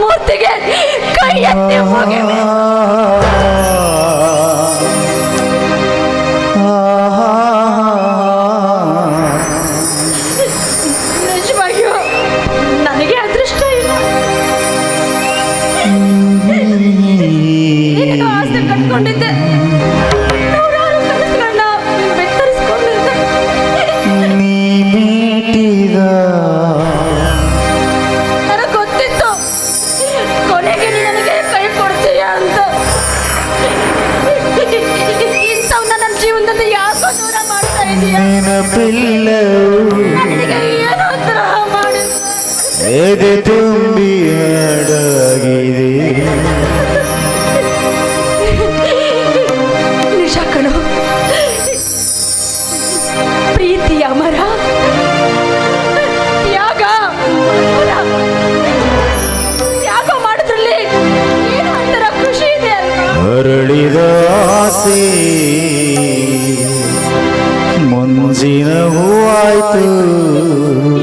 ಮೂರ್ತಿಗೆ ಕೈ ಎತ್ತಿ ಮುಗಿವೆ ನೆನಪಿಲ್ಲವು ಎದೆ ತುಂಬಿ ಹಾಡಾಗಿದೆ. ನಿಜ ಕಣೋ. ತ್ಯಾಗ ಮಧುರ. ತ್ಯಾಗ ಮಾಡಿದ್ರಲ್ಲಿ ಏನು ಒಂಥರ ಖುಷಿ ಇದೆ ಅಲ್ವಾ? ಅರಳಿದ ಆಸೆ ಹೂವಾಯ್ತು.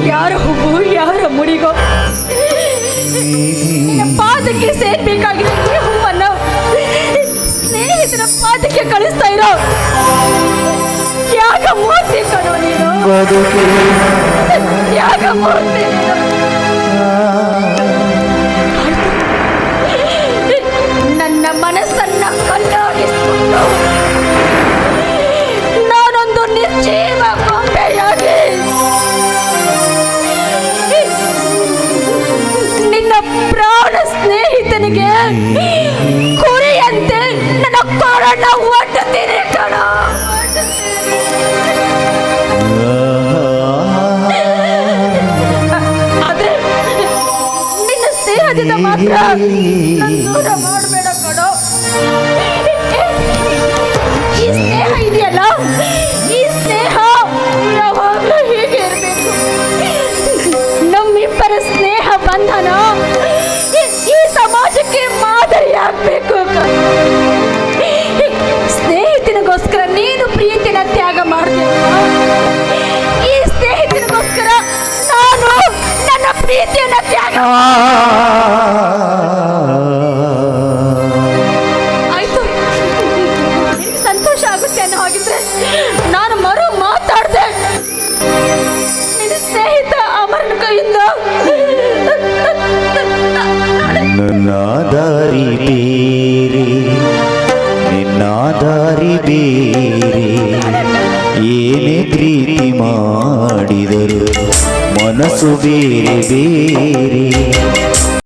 ಯಾರ ಹೂವು ಯಾರ ಮುಡಿಗೋ? ಪಾದಕ್ಕೆ ಸೇರ್ಬೇಕಾಗಿದೆ ಈ ಹೂವನ್ನು ಸ್ನೇಹಿತರ ಪಾದಕ್ಕೆ ಕಳಿಸ್ತಾ ಇರೋ. ಯಾಕ ಮೂರ್ತಿ ಕಣೋ ನೀನು. ಬದುಕೆ. ತ್ಯಾಗ ಮೂರ್ತಿ ನೀನು. ನನ್ನ ಮನಸ್ಸನ್ನ ಕಲ್ಲಾಗಿಸ್ಕೊಂಡು ಕೊರಣ ಒಡ್ಡುತ್ತೀನಿ ಕಣ. ಆದ್ರೆ ನಿನ್ನ ಮಾಡಬೇಡ ಈ ಸ್ನೇಹ ಇದೆಯಲ್ಲ? ಈ ಸ್ನೇಹ ನಮ್ಮಿಬ್ಬರ ಸ್ನೇಹ ಬಂಧನ ಈ- ಸಮಾಜಕ್ಕೆ ಮಾದರಿಯಾಗಬೇಕು ಆಯ್ತು. ನಿನಗೆ ಸಂತೋಷ ಆಗುತ್ತೆ ಅನ್ನೋ ಹಾಗಿದ್ರೆ ನಾನು ಮರು ಮಾತಾಡ್ದೆ. ನಿನ್ನ ಸ್ನೇಹಿತ ಅಮರನ ಕೈಯಿಂದ. ನನ್ನ ದಾರಿ ಬೇರೆ ನಿನ್ನ ದಾರಿ ಬೇರೆ, ಏನೇ ಪ್ರೀತಿ ಮಾಡಿದರು ಮನಸ್ಸು ಬೇರೆ ಬೇರೆ.